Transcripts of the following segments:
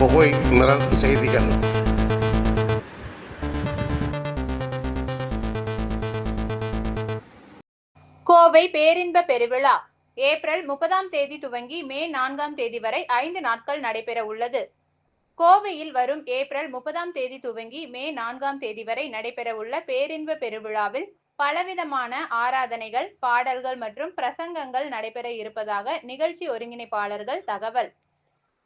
குகை நிரல் செய்திகள் கோவை பேரின்ப பெருவிழா. ஏப்ரல் முப்பதாம் தேதி துவங்கி மே நான்காம் தேதி வரை ஐந்து நாட்கள் நடைபெற உள்ளது. கோவையில் வரும் ஏப்ரல் முப்பதாம் தேதி துவங்கி மே நான்காம் தேதி வரை நடைபெற உள்ள பேரின்ப பெருவிழாவில் பலவிதமான ஆராதனைகள் பாடல்கள் மற்றும் பிரசங்கங்கள் நடைபெற இருப்பதாக நிகழ்ச்சி ஒருங்கிணைப்பாளர்கள் தகவல்.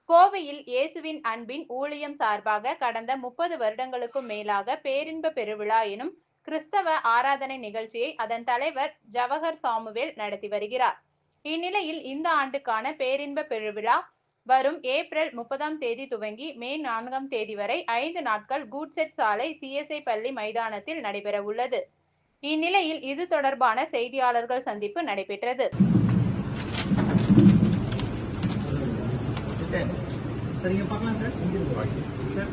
கோவையில் இயேசுவின் அன்பின் ஊழியம் சார்பாக கடந்த முப்பது வருடங்களுக்கும் மேலாக பேரின்ப பெருவிழா எனும் கிறிஸ்தவ ஆராதனை நிகழ்ச்சியை அதன் தலைவர் ஜவஹர் சாமுவேல் நடத்தி வருகிறார். இந்நிலையில் இந்த ஆண்டுக்கான பேரின்ப பெருவிழா வரும் ஏப்ரல் முப்பதாம் தேதி துவங்கி மே நான்காம் தேதி வரை ஐந்து நாட்கள் கூட்செட் சாலை சிஎஸ்ஐ பள்ளி மைதானத்தில் நடைபெற உள்ளது. இந்நிலையில் இது தொடர்பான செய்தியாளர்கள் சந்திப்பு நடைபெற்றது. சார். இங்க பார்க்கலாம் சார். சார்.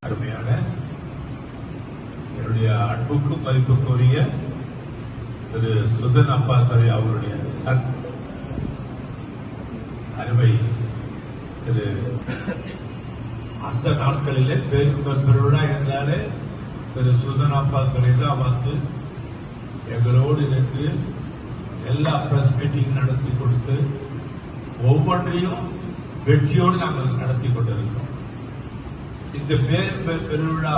அருமையான என்னுடைய அன்புக்கும் மதிப்புக்குரிய திரு சுதன் அப்பாத்துறை அவருடைய சன் அருமை திரு அந்த நாட்களிலே பேருந்து பெருவிழா என்றாலே திரு சுதன் அப்பாத்துறை தான் வந்து எங்களோடு இருந்து எல்லா பிரஸ் மீட்டிங் நடத்தி கொடுத்து ஒவ்வொன்றையும் வெற்றியோடு நாங்கள் நடத்தி கொண்டிருக்கிறோம். இந்த பேர் பெருவிழா